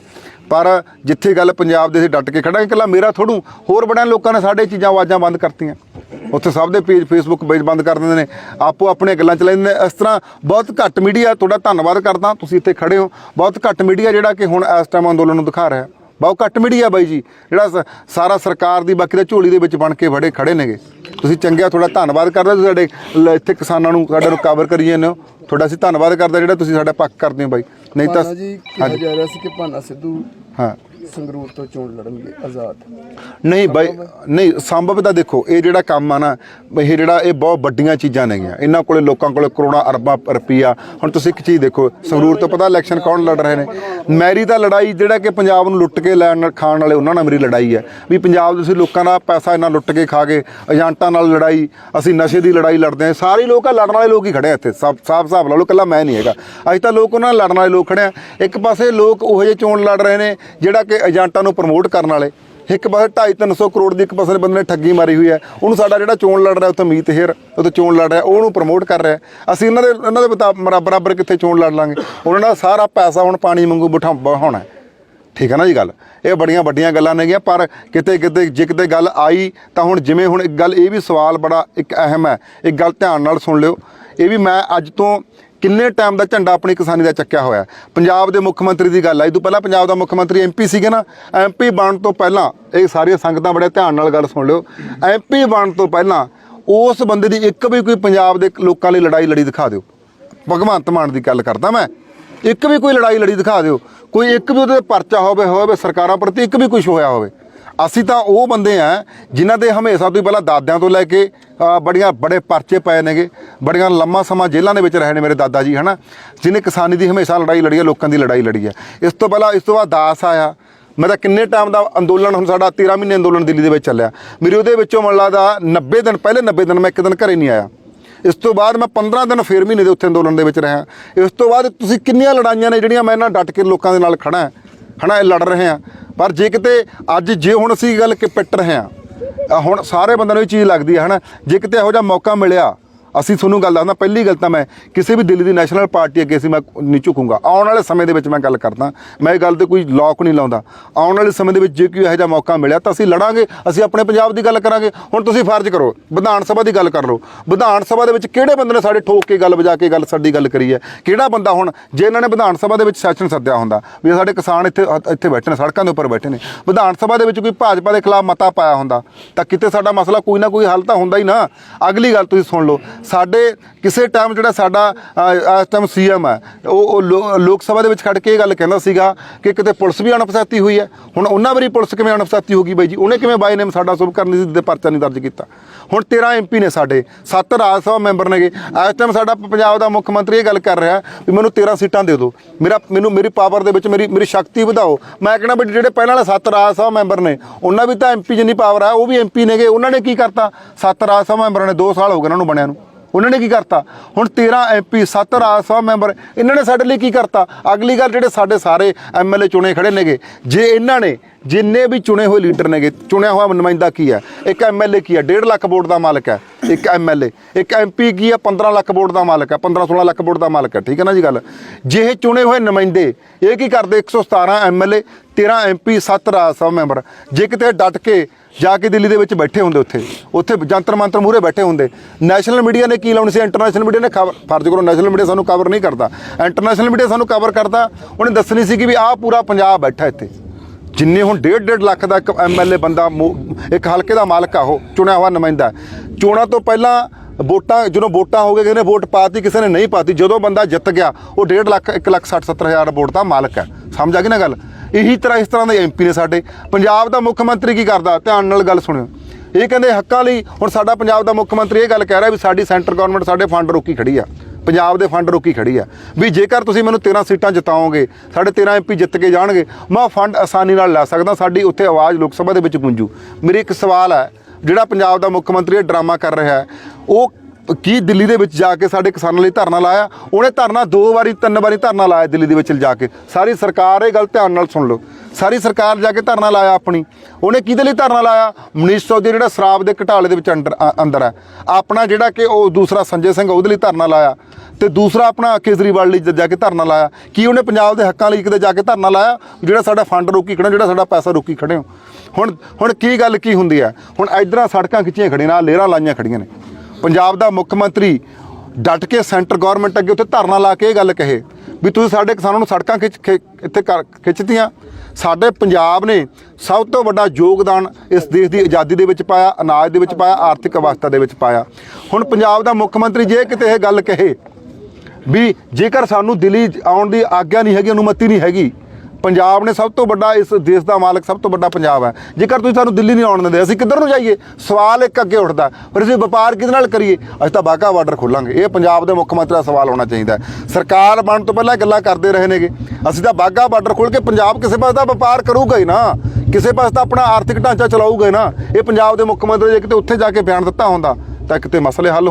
Speaker 2: ਪਰ ਜਿੱਥੇ ਗੱਲ ਪੰਜਾਬ ਦੇ ਅਸੀਂ ਡਟ ਕੇ ਖੜਾਂਗੇ। ਇਕੱਲਾ ਮੇਰਾ ਥੋੜੂ, ਹੋਰ ਬੜਿਆਂ ਲੋਕਾਂ ਨੇ ਸਾਡੇ ਚੀਜ਼ਾਂ, ਆਵਾਜ਼ਾਂ ਬੰਦ ਕਰਤੀਆਂ। ਉੱਥੇ ਸਭ ਦੇ ਪੇਜ ਫੇਸਬੁੱਕ ਪੇਜ ਬੰਦ ਕਰ ਦਿੰਦੇ ਨੇ। ਆਪੋ ਆਪਣੀਆਂ ਗੱਲਾਂ ਚਲਾਉਂਦੇ ਨੇ। ਇਸ ਤਰ੍ਹਾਂ ਬਹੁਤ ਘੱਟ ਮੀਡੀਆ, ਤੁਹਾਡਾ ਧੰਨਵਾਦ ਕਰਦਾ। ਤੁਸੀਂ ਇੱਥੇ ਖੜੇ ਹੋ। ਬਹੁਤ ਘੱਟ ਮੀਡੀਆ ਜਿਹੜਾ ਕਿ ਹੁਣ ਇਸ ਟਾਈਮ ਅੰਦੋਲਨ ਨੂੰ ਦਿਖਾ ਰਿਹਾ। ਬਹੁਤ ਘੱਟ ਮੀਡੀਆ ਬਾਈ ਜੀ ਜਿਹੜਾ ਸ- ਸਾਰਾ ਸਰਕਾਰ ਦੀ ਬਾਕੀ ਦਾ ਝੋਲੀ ਦੇ ਵਿੱਚ ਬਣ ਕੇ ਬੜੇ ਖੜੇ ਨੇਗੇ। ਤੁਸੀਂ ਚੰਗਿਆ ਤੁਹਾਡਾ ਧੰਨਵਾਦ ਕਰਦੇ ਤੁਸੀਂ ਸਾਡੇ ਲ- ਇੱਥੇ ਕਿਸਾਨਾਂ ਨੂੰ ਸਾਡੇ ਨੂੰ ਕਵਰ ਕਰੀ ਜਾਂਦੇ ਹੋ। ਤੁਹਾਡਾ ਅਸੀਂ ਧੰਨਵਾਦ ਕਰਦੇ ਜਿਹੜਾ ਤੁਸੀਂ ਸਾਡਾ ਪੱਖ ਕਰਦੇ ਹੋ ਬਾਈ। ਨਹੀਂ ਤਾਂ
Speaker 1: ਭਾਨਾ ਜੀ ਕਿਹਾ ਜਾ ਰਿਹਾ ਸੀ ਕਿ ਭਾਨਾ ਸਿੱਧੂ
Speaker 2: ਹਾਂ।
Speaker 1: ਸੰਗਰੂਰ ਤੋਂ ਚੋਣ ਲੜਨਗੇ, ਆਜ਼ਾਦ।
Speaker 2: ਨਹੀਂ ਬਾਈ, ਨਹੀਂ, ਸੰਭਵ ਤਾਂ ਦੇਖੋ, ਇਹ ਜਿਹੜਾ ਕੰਮ ਆ ਨਾ, ਇਹ ਜਿਹੜਾ ਇਹ ਬਹੁਤ ਵੱਡੀਆਂ ਚੀਜ਼ਾਂ ਨੇਗੀਆਂ ਇਹਨਾਂ ਕੋਲੇ ਲੋਕਾਂ ਕੋਲੇ ਕਰੋੜਾਂ ਅਰਬਾਂ ਰੁਪਈਆ। ਹੁਣ ਤੁਸੀਂ ਇੱਕ ਚੀਜ਼ ਦੇਖੋ, ਸੰਗਰੂਰ ਤੋਂ ਪਤਾ ਇਲੈਕਸ਼ਨ ਕੌਣ ਲੜ ਰਹੇ ਨੇ? ਮੈਰੀ ਦਾ ਲੜਾਈ ਜਿਹੜਾ ਕਿ ਪੰਜਾਬ ਨੂੰ ਲੁੱਟ ਕੇ ਲੈਣ ਖਾਣ ਵਾਲੇ ਉਹਨਾਂ ਨਾਲ ਮੇਰੀ ਲੜਾਈ ਹੈ। ਵੀ ਪੰਜਾਬ ਤੁਸੀਂ ਲੋਕਾਂ ਦਾ ਪੈਸਾ ਇਹਨਾਂ ਲੁੱਟ ਕੇ ਖਾ ਗਏ ਏਜੰਟਾਂ ਨਾਲ ਲੜਾਈ, ਅਸੀਂ ਨਸ਼ੇ ਦੀ ਲੜਾਈ ਲੜਦੇ ਹਾਂ। ਸਾਰੇ ਲੋਕ ਆ, ਲੜਨ ਵਾਲੇ ਲੋਕ ਹੀ ਖੜੇ ਆ ਇੱਥੇ। ਸਾਫ਼ ਸਾਫ਼ ਹਿਸਾਬ ਲਾ ਲਓ, ਇਕੱਲਾ ਮੈਂ ਨਹੀਂ ਹੈਗਾ। ਅੱਜ ਤਾਂ ਲੋਕ ਉਹਨਾਂ ਨਾਲ ਲੜਨ ਵਾਲੇ ਲੋਕ ਖੜੇ ਆ। ਇੱਕ ਪਾਸੇ ਲੋਕ ਉਹੋ ਜਿਹੇ ਚੋਣ ਲੜ ਰਹੇ ਨੇ, ਜਿਹੜਾ ਕਿ ਏਜੰਟਾਂ ਨੂੰ ਪ੍ਰਮੋਟ ਕਰਨ ਵਾਲੇ। ਇੱਕ ਪਾਸੇ 2.5 300 ਕਰੋੜ ਦੀ ਇੱਕ ਪਾਸੇ ਬੰਦੇ ਨੇ ਠੱਗੀ ਮਾਰੀ ਹੋਈ ਹੈ। ਉਹਨੂੰ ਸਾਡਾ ਜਿਹੜਾ ਚੋਣ ਲੜ ਰਿਹਾ ਉੱਥੇ ਮੀਤ ਹੇਰ ਉੱਥੇ ਚੋਣ ਲੜ ਰਿਹਾ ਉਹਨੂੰ ਪ੍ਰਮੋਟ ਕਰ ਰਿਹਾ ਅਸੀਂ ਇਹਨਾਂ ਦੇ ਇਹਨਾਂ ਦੇ ਬਤਾ- ਬਰਾਬਰ ਕਿੱਥੇ ਚੋਣ ਲੜ ਲਾਂਗੇ? ਉਹਨਾਂ ਦਾ ਸਾਰਾ ਪੈਸਾ ਹੁਣ ਪਾਣੀ ਵਾਂਗੂ ਬਿਠਾ ਬਹਾਉਣਾ ਠੀਕ ਹੈ ਨਾ ਜੀ ਗੱਲ? ਇਹ ਬੜੀਆਂ ਵੱਡੀਆਂ ਗੱਲਾਂ ਨੇਗੀਆਂ, ਪਰ ਕਿਤੇ ਕਿਤੇ, ਜੇ ਕਿਤੇ ਗੱਲ ਆਈ, ਤਾਂ ਹੁਣ ਜਿਵੇਂ ਹੁਣ ਇੱਕ ਗੱਲ, ਇਹ ਵੀ ਸਵਾਲ ਬੜਾ ਇੱਕ ਅਹਿਮ ਹੈ। ਇੱਕ ਗੱਲ ਧਿਆਨ ਨਾਲ ਸੁਣ ਲਿਓ। ਇਹ ਵੀ ਮੈਂ ਅੱਜ ਤੋਂ ਕਿੰਨੇ ਟਾਈਮ ਦਾ ਝੰਡਾ ਆਪਣੀ ਕਿਸਾਨੀ ਦਾ ਚੱਕਿਆ ਹੋਇਆ ਪੰਜਾਬ ਦੇ ਮੁੱਖ ਮੰਤਰੀ ਦੀ ਗੱਲ ਆ। ਇਹ ਤੋਂ ਪਹਿਲਾਂ ਪੰਜਾਬ ਦਾ ਮੁੱਖ ਮੰਤਰੀ ਐਮਪੀ ਸੀਗੇ ਨਾ। ਐਮਪੀ ਬਣਨ ਤੋਂ ਪਹਿਲਾਂ ਇਹ ਸਾਰੀਆਂ ਸੰਗਤਾਂ ਬੜੇ ਧਿਆਨ ਨਾਲ ਗੱਲ ਸੁਣ ਲਿਓ। ਐਮਪੀ ਬਣਨ ਤੋਂ ਪਹਿਲਾਂ ਉਸ ਬੰਦੇ ਦੀ ਇੱਕ ਵੀ ਕੋਈ ਪੰਜਾਬ ਦੇ ਲੋਕਾਂ ਲਈ ਲੜਾਈ ਲੜੀ ਦਿਖਾ ਦਿਓ। ਭਗਵੰਤ ਮਾਨ ਦੀ ਗੱਲ ਕਰਦਾ ਮੈਂ। ਇੱਕ ਵੀ ਕੋਈ ਲੜਾਈ ਲੜੀ ਦਿਖਾ ਦਿਓ। ਕੋਈ ਇੱਕ ਵੀ ਉਹਦੇ ਤੇ ਪਰਚਾ ਹੋਵੇ ਹੋਵੇ ਸਰਕਾਰਾਂ ਪ੍ਰਤੀ ਇੱਕ ਵੀ ਕੁਝ ਹੋਇਆ ਹੋਵੇ। ਅਸੀਂ ਤਾਂ ਉਹ ਬੰਦੇ ਆ ਜਿਨ੍ਹਾਂ ਦੇ ਹਮੇਸ਼ਾ ਤੋਂ ਹੀ ਪਹਿਲਾਂ ਦਾਦਿਆਂ ਤੋਂ ਲੈ ਕੇ ਬੜੀਆਂ, ਬੜੇ ਪਰਚੇ ਪਏ ਨੇਗੇ। ਬੜੀਆਂ ਲੰਮਾ ਸਮਾਂ ਜੇਲ੍ਹਾਂ ਦੇ ਵਿੱਚ ਰਹੇ ਨੇ ਮੇਰੇ ਦਾਦਾ ਜੀ, ਹਨਾ? ਜਿਨੇ ਕਿਸਾਨੀ ਦੀ ਹਮੇਸ਼ਾ ਲੜਾਈ ਲੜੀ ਹੈ, ਲੋਕਾਂ ਦੀ ਲੜਾਈ ਲੜੀ ਹੈ। ਇਸ ਤੋਂ ਪਹਿਲਾਂ, ਇਸ ਤੋਂ ਬਾਅਦ ਦਾਸ ਆਇਆ। ਮੈਂ ਤਾਂ ਕਿੰਨੇ ਟਾਈਮ ਦਾ ਅੰਦੋਲਨ, ਹੁਣ ਸਾਡਾ 13 ਮਹੀਨੇ ਅੰਦੋਲਨ ਦਿੱਲੀ ਦੇ ਵਿੱਚ ਚੱਲਿਆ। ਮੇਰੇ ਉਹਦੇ ਵਿੱਚੋਂ ਮਨ ਲੱਗਦਾ 90 ਦਿਨ, ਪਹਿਲੇ 90 ਦਿਨ ਮੈਂ ਇੱਕ ਦਿਨ ਘਰੇ ਨਹੀਂ ਆਇਆ। ਇਸ ਤੋਂ ਬਾਅਦ ਮੈਂ 15 ਦਿਨ ਫੇਰ ਮਹੀਨੇ ਦੇ ਉੱਥੇ ਅੰਦੋਲਨ ਦੇ ਵਿੱਚ ਰਿਹਾ। ਇਸ ਤੋਂ ਬਾਅਦ ਤੁਸੀਂ ਕਿੰਨੀਆਂ ਲੜਾਈਆਂ ਨੇ ਜਿਹੜੀਆਂ ਮੈਂ ਇਹਨਾਂ ਡਟ ਕੇ ਲੋਕਾਂ ਦੇ ਨਾਲ ਖੜਾ ਹਾਂ ਹਨਾ, ਇਹ ਲੜ ਰਹੇ ਹਾਂ ਪਰ ਜੇ ਕਿਤੇ ਅੱਜ ਜੇ ਹੁਣ ਅਸੀਂ ਗੱਲ ਕਿ ਪਿੱਟ ਰਹੇ ਹਾਂ ਹੁਣ ਸਾਰੇ ਬੰਦਿਆਂ ਨੂੰ ਇਹ ਚੀਜ਼ ਲੱਗਦੀ ਹੈ ਹਨਾ। ਜੇ ਕਿਤੇ ਇਹੋ ਜਿਹਾ ਮੌਕਾ ਮਿਲਿਆ ਅਸੀਂ ਤੁਹਾਨੂੰ ਗੱਲ ਦੱਸਦਾ, ਪਹਿਲੀ ਗੱਲ ਤਾਂ ਮੈਂ ਕਿਸੇ ਵੀ ਦਿੱਲੀ ਦੀ ਨੈਸ਼ਨਲ ਪਾਰਟੀ ਅੱਗੇ ਅਸੀਂ ਮੈਂ ਨਹੀਂ ਝੁਕੂੰਗਾ। ਆਉਣ ਵਾਲੇ ਸਮੇਂ ਦੇ ਵਿੱਚ ਮੈਂ ਗੱਲ ਕਰਦਾ, ਮੈਂ ਇਹ ਗੱਲ ਤੇ ਕੋਈ ਲੋਕ ਨਹੀਂ ਲਾਉਂਦਾ। ਆਉਣ ਵਾਲੇ ਸਮੇਂ ਦੇ ਵਿੱਚ ਜੇ ਕੋਈ ਇਹੋ ਜਿਹਾ ਮੌਕਾ ਮਿਲਿਆ ਤਾਂ ਅਸੀਂ ਲੜਾਂਗੇ, ਅਸੀਂ ਆਪਣੇ ਪੰਜਾਬ ਦੀ ਗੱਲ ਕਰਾਂਗੇ। ਹੁਣ ਤੁਸੀਂ ਫਰਜ਼ ਕਰੋ, ਵਿਧਾਨ ਸਭਾ ਦੀ ਗੱਲ ਕਰ ਲਓ। ਵਿਧਾਨ ਸਭਾ ਦੇ ਵਿੱਚ ਕਿਹੜੇ ਬੰਦੇ ਨੇ ਸਾਡੇ ਠੋਕ ਕੇ ਗੱਲ ਵਜਾ ਕੇ ਗੱਲ ਸਾਡੀ ਗੱਲ ਕਰੀ ਹੈ? ਕਿਹੜਾ ਬੰਦਾ ਹੁਣ, ਜੇ ਇਹਨਾਂ ਨੇ ਵਿਧਾਨ ਸਭਾ ਦੇ ਵਿੱਚ ਸੈਸ਼ਨ ਸੱਦਿਆ ਹੁੰਦਾ, ਵੀ ਸਾਡੇ ਕਿਸਾਨ ਇੱਥੇ ਇੱਥੇ ਬੈਠੇ ਨੇ, ਸੜਕਾਂ ਦੇ ਉੱਪਰ ਬੈਠੇ ਨੇ। ਵਿਧਾਨ ਸਭਾ ਦੇ ਵਿੱਚ ਕੋਈ ਭਾਜਪਾ ਦੇ ਖਿਲਾਫ ਮਤਾ ਪਾਇਆ ਹੁੰਦਾ, ਤਾਂ ਕਿਤੇ ਸਾਡਾ ਮਸਲਾ ਕੋਈ ਨਾ ਕੋਈ ਹੱਲ ਤਾਂ ਹੁੰਦਾ ਹੀ ਨਾ। ਅਗਲੀ ਗੱਲ ਤੁਸੀਂ ਸੁਣ ਲਓ ਸਾਡੇ ਕਿਸੇ ਟਾਈਮ ਜਿਹੜਾ ਸਾਡਾ ਇਸ ਟਾਈਮ ਸੀਐਮ ਹੈ, ਉਹ ਉਹ ਲੋ- ਲੋਕ ਸਭਾ ਦੇ ਵਿੱਚ ਖੜ ਕੇ ਇਹ ਗੱਲ ਕਹਿੰਦਾ ਸੀਗਾ ਕਿ ਕਿਤੇ ਪੁਲਿਸ ਵੀ ਅਣਪਛਾਤੀ ਹੋਈ ਹੈ। ਹੁਣ ਉਹਨਾਂ ਵਾਰੀ ਪੁਲਿਸ ਕਿਵੇਂ ਅਣਪਛਾਤੀ ਹੋ ਗਈ ਬਾਈ ਜੀ? ਉਹਨੇ ਕਿਵੇਂ ਬਾਈ ਨੇਮ ਸਾਡਾ ਸੁਭ ਕਰਨੀ ਸੀ ਦੇ ਪਰਚਾ ਨਹੀਂ ਦਰਜ ਕੀਤਾ। ਹੁਣ 13 ਐਮਪੀ ਨੇ ਸਾਡੇ 7 ਰਾਜ ਸਭਾ ਮੈਂਬਰ ਨੇਗੇ। ਇਸ ਟਾਈਮ ਸਾਡਾ ਪੰਜਾਬ ਦਾ ਮੁੱਖ ਮੰਤਰੀ ਇਹ ਗੱਲ ਕਰ ਰਿਹਾ ਵੀ ਮੈਨੂੰ 13 ਸੀਟਾਂ ਦੇ ਦਿਓ। ਮੇਰਾ, ਮੈਨੂੰ, ਮੇਰੀ ਪਾਵਰ ਦੇ ਵਿੱਚ ਮੇਰੀ ਮੇਰੀ ਸ਼ਕਤੀ ਵਧਾਓ। ਮੈਂ ਕਹਿੰਦਾ ਵੀ ਜਿਹੜੇ ਪਹਿਲਾਂ ਵਾਲੇ 7 ਰਾਜ ਸਭਾ ਮੈਂਬਰ ਨੇ, ਉਹਨਾਂ ਵੀ ਤਾਂ ਐਮਪੀ ਜਿੰਨੀ ਪਾਵਰ ਆ ਉਹ ਵੀ ਐਮਪੀ ਨੇਗੇ। ਉਹਨਾਂ ਨੇ ਕੀ ਕਰਤਾ? 7 ਰਾਜ ਸਭਾ ਮੈਂਬਰਾਂ ਨੇ 2 ਸਾਲ ਹੋ ਗਏ ਉਹਨਾਂ ਨੂੰ ਬਣਿਆ ਨੂੰ। ਉਹਨਾਂ ਨੇ ਕੀ ਕਰਤਾ? ਹੁਣ 13 ਐਮਪੀ 7 ਰਾਜ ਸਭਾ ਮੈਂਬਰ, ਇਹਨਾਂ ਨੇ ਸਾਡੇ ਲਈ ਕੀ ਕਰਤਾ? ਅਗਲੀ ਗੱਲ ਜਿਹੜੇ ਸਾਡੇ ਸਾਰੇ ਐਮਐਲਏ ਚੁਣੇ ਖੜੇ ਨੇਗੇ, ਜੇ ਇਹਨਾਂ ਨੇ ਜਿੰਨੇ ਵੀ ਚੁਣੇ ਹੋਏ ਲੀਡਰ ਨੇਗੇ, ਚੁਣਿਆ ਹੋਇਆ ਨੁਮਾਇੰਦਾ ਕੀ ਹੈ? ਇੱਕ ਐਮਐਲਏ ਕੀ ਹੈ? 1.5 ਲੱਖ ਵੋਟ ਦਾ ਮਾਲਕ ਹੈ, ਇੱਕ ਐਮਐਲਏ ਇੱਕ ਐਮਪੀ ਕੀ ਹੈ? 15 ਲੱਖ ਵੋਟ ਦਾ ਮਾਲਕ ਹੈ 15 16 ਲੱਖ ਵੋਟ ਦਾ ਮਾਲਕ ਹੈ, ਠੀਕ ਹੈ ਨਾ ਜੀ ਗੱਲ? ਜੇ ਇਹ ਚੁਣੇ ਹੋਏ ਨੁਮਾਇੰਦੇ, ਇਹ ਕੀ ਕਰਦੇ? 117 MLA 13 MP 7 Rajya Sabha member. ਜੇ ਕਿਤੇ ਡਟ ਕੇ ਜਾ ਕੇ ਦਿੱਲੀ ਦੇ ਵਿੱਚ ਬੈਠੇ ਹੁੰਦੇ ਉੱਥੇ। ਉੱਥੇ ਜੰਤਰ ਮੰਤਰ ਮੂਹਰੇ ਬੈਠੇ ਹੁੰਦੇ। ਨੈਸ਼ਨਲ ਮੀਡੀਆ ਨੇ ਕੀ ਲਾਉਣੀ ਸੀ? ਇੰਟਰਨੈਸ਼ਨਲ ਮੀਡੀਆ ਨੇ ਖਬਰ ਫਰਜ਼ ਕਰੋ ਨੈਸ਼ਨਲ ਮੀਡੀਆ ਸਾਨੂੰ ਕਵਰ ਨਹੀਂ ਕਰਦਾ। ਇੰਟਰਨੈਸ਼ਨਲ ਮੀਡੀਆ ਸਾਨੂੰ ਕਵਰ ਕਰਦਾ। ਉਹਨੇ ਦੱਸਣੀ ਸੀ ਕਿ ਵੀ ਆਹ ਪੂਰਾ ਪੰਜਾਬ ਬੈਠਾ ਇੱਥੇ। ਜਿੰਨੇ ਹੁਣ 1.5 ਲੱਖ ਦਾ ਇੱਕ ਐਮਐਲਏ ਬੰਦਾ ਮੋ- ਇੱਕ ਹਲਕੇ ਦਾ ਮਾਲਕ ਆ ਉਹ, ਚੁਣਿਆ ਹੋਇਆ ਨੁਮਾਇੰਦਾ। ਚੋਣਾਂ ਤੋਂ ਪਹਿਲਾਂ ਵੋਟਾਂ ਜਦੋਂ ਵੋਟਾਂ ਹੋ ਗਏ ਕਿਸੇ ਨੇ ਵੋਟ ਪਾਤੀ, ਕਿਸੇ ਨੇ ਨਹੀਂ ਪਾਤੀ, ਜਦੋਂ ਬੰਦਾ ਜਿੱਤ ਗਿਆ, ਉਹ 1.5 ਲੱਖ 1 ਲੱਖ 60 70 ਹਜ਼ਾਰ ਵੋਟ ਦਾ ਮਾਲਕ ਹੈ। ਸਮਝ ਆ ਗਈ ਨਾ ਗੱਲ? ਇਹੀ ਤਰ੍ਹਾਂ ਇਸ ਤਰ੍ਹਾਂ ਦੇ ਐਮਪੀ ਨੇ ਸਾਡੇ। ਪੰਜਾਬ ਦਾ ਮੁੱਖ ਮੰਤਰੀ ਕੀ ਕਰਦਾ? ਧਿਆਨ ਨਾਲ ਗੱਲ ਸੁਣਿਓ। ਇਹ ਕਹਿੰਦੇ ਹੱਕਾਂ ਲਈ ਹੁਣ ਸਾਡਾ ਪੰਜਾਬ ਦਾ ਮੁੱਖ ਮੰਤਰੀ ਇਹ ਗੱਲ ਕਹਿ ਰਿਹਾ ਵੀ ਸਾਡੀ ਸੈਂਟਰ ਗਵਰਨਮੈਂਟ ਸਾਡੇ ਫੰਡ ਰੋਕੀ ਖੜੀ ਆ। ਪੰਜਾਬ ਦੇ ਫੰਡ ਰੋਕੀ ਖੜੀ ਆ। ਵੀ ਜੇਕਰ ਤੁਸੀਂ ਮੈਨੂੰ 13 ਸੀਟਾਂ ਜਿਤਾਓਗੇ, ਸਾਡੇ 13 ਐਮਪੀ ਜਿੱਤ ਕੇ ਜਾਣਗੇ, ਮੈਂ ਉਹ ਫੰਡ ਆਸਾਨੀ ਨਾਲ ਲੈ ਸਕਦਾ, ਸਾਡੀ ਉੱਥੇ ਆਵਾਜ਼ ਲੋਕ ਸਭਾ ਦੇ ਵਿੱਚ ਗੂੰਜੂ। ਮੇਰੇ ਇੱਕ ਸਵਾਲ ਹੈ, ਜਿਹੜਾ ਪੰਜਾਬ ਦਾ ਮੁੱਖ ਮੰਤਰੀ ਇਹ ਡਰਾਮਾ ਕਰ ਰਿਹਾ ਹੈ, ਉਹ ਕੀ ਦਿੱਲੀ ਦੇ ਵਿੱਚ ਜਾ ਕੇ ਸਾਡੇ ਕਿਸਾਨਾਂ ਲਈ ਧਰਨਾ ਲਾਇਆ? ਉਹਨੇ ਧਰਨਾ ਦੋ ਵਾਰੀ, ਤਿੰਨ ਵਾਰੀ ਧਰਨਾ ਲਾਇਆ ਦਿੱਲੀ ਦੇ ਵਿੱਚ ਜਾ ਕੇ। ਸਾਰੀ ਸਰਕਾਰ ਇਹ ਗੱਲ ਧਿਆਨ ਨਾਲ ਸੁਣ ਲਓ। ਸਾਰੀ ਸਰਕਾਰ ਜਾ ਕੇ ਧਰਨਾ ਲਾਇਆ ਆਪਣੀ। ਉਹਨੇ ਕਿਹਦੇ ਲਈ ਧਰਨਾ ਲਾਇਆ? ਮਨੀਸ਼ ਚੌਧਰੀ ਜਿਹੜਾ ਸ਼ਰਾਬ ਦੇ ਘਟਾਲੇ ਦੇ ਵਿੱਚ ਅੰਦਰ ਅ- ਅੰਦਰ ਹੈ। ਆਪਣਾ ਜਿਹੜਾ ਕਿ ਉਹ ਦੂਸਰਾ ਸੰਜੇ ਸਿੰਘ, ਉਹਦੇ ਲਈ ਧਰਨਾ ਲਾਇਆ। ਤੇ ਦੂਸਰਾ ਆਪਣਾ ਕੇਜਰੀਵਾਲ ਲਈ ਜ- ਜਾ ਕੇ ਧਰਨਾ ਲਾਇਆ। ਕੀ ਉਹਨੇ ਪੰਜਾਬ ਦੇ ਹੱਕਾਂ ਲਈ ਕਿਤੇ ਜਾ ਕੇ ਧਰਨਾ ਲਾਇਆ? ਜਿਹੜਾ ਸਾਡਾ ਫੰਡ ਰੋਕੀ ਖੜੇ ਜਿਹੜਾ ਸਾਡਾ ਪੈਸਾ ਰੋਕੀ ਖੜੇ ਹੋ। ਹੁਣ ਹੁਣ ਕੀ ਗੱਲ ਕੀ ਹੁੰਦੀ ਹੈ? ਹੁਣ ਇਧਰਾਂ ਸੜਕਾਂ ਖਿੱਚੀਆਂ ਖੜੀਆਂ ਨਾਲ ਲੇਰਾਂ ਲਾਈਆਂ ਖੜੀਆਂ ਨੇ। ਪੰਜਾਬ ਦਾ ਮੁੱਖ ਮੰਤਰੀ ਡਟ ਕੇ ਸੈਂਟਰ ਗਵਰਨਮੈਂਟ ਅੱਗੇ ਉੱਥੇ ਧਰਨਾ ਲਾ ਕੇ ਇਹ ਗੱਲ ਕਹੇ ਵੀ ਤੁਸੀਂ ਸਾਡੇ ਕਿਸਾਨਾਂ ਨੂੰ ਸੜਕਾਂ ਖਿੱਚ ਖਿ- ਇੱਥੇ ਕਰ- ਖਿੱਚਤੀਆਂ। ਸਾਡੇ ਪੰਜਾਬ ਨੇ ਸਭ ਤੋਂ ਵੱਡਾ ਯੋਗਦਾਨ ਇਸ ਦੇਸ਼ ਦੀ ਆਜ਼ਾਦੀ ਦੇ ਵਿੱਚ ਪਾਇਆ, ਅਨਾਜ ਦੇ ਵਿੱਚ ਪਾਇਆ, ਆਰਥਿਕ ਅਵਸਥਾ ਦੇ ਵਿੱਚ ਪਾਇਆ। ਹੁਣ ਪੰਜਾਬ ਦਾ ਮੁੱਖ ਮੰਤਰੀ ਜੇ ਕਿਤੇ ਇਹ ਗੱਲ ਕਹੇ ਵੀ ਜੇਕਰ ਸਾਨੂੰ ਦਿੱਲੀ ਆਉਣ ਦੀ ਆਗਿਆ ਨਹੀਂ ਹੈਗੀ, ਅਨੁਮਤੀ ਨਹੀਂ ਹੈਗੀ ਪੰਜਾਬ ਨੇ ਸਭ ਤੋਂ ਵੱਡਾ ਇਸ ਦੇਸ਼ ਦਾ ਮਾਲਕ ਸਭ ਤੋਂ ਵੱਡਾ ਪੰਜਾਬ ਹੈ। ਜੇਕਰ ਤੁਸੀਂ ਸਾਨੂੰ ਦਿੱਲੀ ਨਹੀਂ ਆਉਣ ਦਿੰਦੇ, ਅਸੀਂ ਕਿੱਧਰ ਨੂੰ ਜਾਈਏ? ਸਵਾਲ ਇੱਕ ਅੱਗੇ ਉੱਠਦਾ ਪਰ ਅਸੀਂ ਵਪਾਰ ਕਿਹਦੇ ਨਾਲ ਕਰੀਏ? ਅਸੀਂ ਤਾਂ ਬਾਗਾ ਬਾਰਡਰ ਖੋਲਾਂਗੇ। ਇਹ ਪੰਜਾਬ ਦੇ ਮੁੱਖ ਮੰਤਰੀ ਦਾ ਸਵਾਲ ਹੋਣਾ ਚਾਹੀਦਾ ਸਰਕਾਰ ਬਣਨ ਤੋਂ ਪਹਿਲਾਂ ਇਹ ਗੱਲਾਂ ਕਰਦੇ ਰਹੇ ਨੇਗੇ। ਅਸੀਂ ਤਾਂ ਬਾਗਾ ਬਾਰਡਰ ਖੋਲ ਕੇ ਪੰਜਾਬ ਕਿਸੇ ਪਾਸੇ ਦਾ ਵਪਾਰ ਕਰੂਗਾ ਹੀ ਨਾ। ਕਿਸੇ ਪਾਸੇ ਤਾਂ ਆਪਣਾ ਆਰਥਿਕ ਢਾਂਚਾ ਚਲਾਊਗਾ ਹੀ ਨਾ। ਇਹ ਪੰਜਾਬ ਦੇ ਮੁੱਖ ਮੰਤਰੀ ਜੇ ਕਿਤੇ ਉੱਥੇ ਜਾ ਕੇ ਬਿਆਨ ਦਿੱਤਾ ਹੁੰਦਾ, ਤਾਂ ਕਿਤੇ ਮਸਲੇ ਹੱਲ ਹੁੰਦੇ